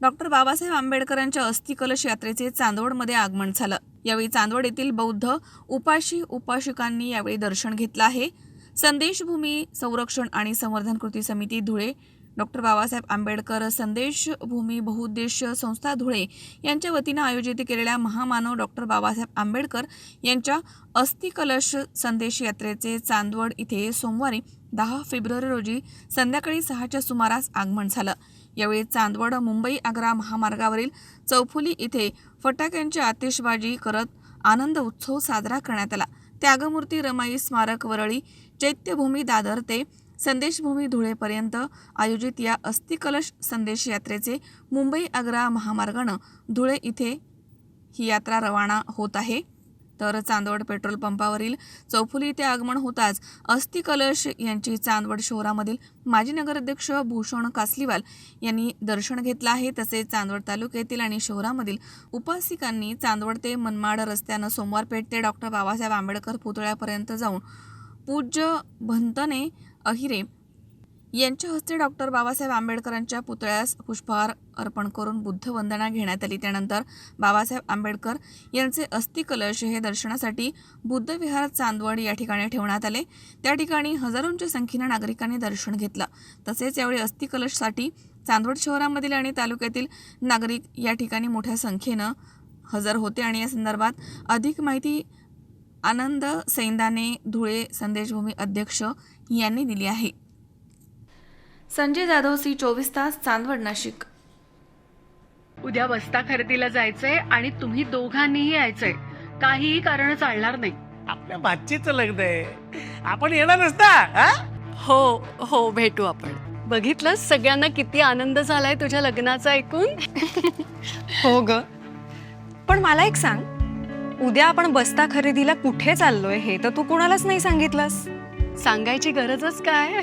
Doctor Babasaheb आंबेडकरांच्या अस्थिकलश यात्रेचे चांदवडमध्ये आगमन झालं. यावेळी चांदवड येथील बौद्ध उपाशी उपाशिकांनी यावेळी दर्शन घेतलं आहे. संदेशभूमी संरक्षण आणि संवर्धन कृती समिती धुळे डॉक्टर बाबासाहेब आंबेडकर संदेशभूमी बहुउद्देशीय संस्था धुळे यांच्या वतीनं आयोजित केलेल्या महामानव डॉक्टर बाबासाहेब आंबेडकर यांच्या अस्थिकलश संदेश यात्रेचे चांदवड इथे सोमवारी दहा फेब्रुवारी रोजी संध्याकाळी सहाच्या सुमारास आगमन झालं. यावेळी चांदवड मुंबई आग्रा महामार्गावरील चौफुली इथे फटाक्यांची आतिषबाजी करत आनंद उत्सव साजरा करण्यात आला. त्यागमूर्ती रमाई स्मारक वरळी चैत्यभूमी दादर ते संदेशभूमी धुळेपर्यंत आयोजित या अस्थिकलश संदेश यात्रेचे मुंबई आग्रा महामार्गानं धुळे इथे ही यात्रा रवाना होत आहे. तर चांदवड पेट्रोल पंपावरील चौफुली ते आगमन होताच अस्थि कलश यांची चांदवड शहरामधील माजी नगराध्यक्ष भूषण कासलीवाल यांनी दर्शन घेतलं आहे. तसेच चांदवड तालुक्यातील आणि शहरामधील उपासिकांनी चांदवड ते मनमाड रस्त्यानं सोमवार पेठ ते डॉक्टर बाबासाहेब आंबेडकर पुतळ्यापर्यंत जाऊन पूज्य भंतने अहिरे यांच्या हस्ते डॉक्टर बाबासाहेब आंबेडकरांच्या पुतळ्यास पुष्पहार अर्पण करून बुद्ध वंदना घेण्यात आली. त्यानंतर बाबासाहेब आंबेडकर यांचे अस्थिकलश हे दर्शनासाठी बुद्ध विहार चांदवड या ठिकाणी ठेवण्यात आले. त्या ठिकाणी हजारोंच्या संख्येनं नागरिकांनी दर्शन घेतलं. तसेच यावेळी अस्थिकलशसाठी चांदवड शहरामधील आणि तालुक्यातील नागरिक या ठिकाणी मोठ्या संख्येनं हजर होते आणि या संदर्भात अधिक माहिती आनंद सैंदाने धुळे संदेशभूमी अध्यक्ष यांनी दिली आहे. संजय जाधव सी चोवीस तास चांदवड नाशिक. उद्या बस्ता खरेदीला जायचंय आणि तुम्ही दोघांनीही यायचंय. काहीही कारण चालणार नाही. आपल्या भाचीचं लग्न आहे. आपण येणार नसता हा? हो हो भेटू आपण. बघितलं? सगळ्यांना किती आनंद झालाय तुझ्या लग्नाचा ऐकून? हो ग. पण मला एक सांग. उद्या आपण बस्ता खरेदीला कुठे चाललोय हे तर तू कुणालाच नाही सांगितलंस? सांगायची गरजच काय?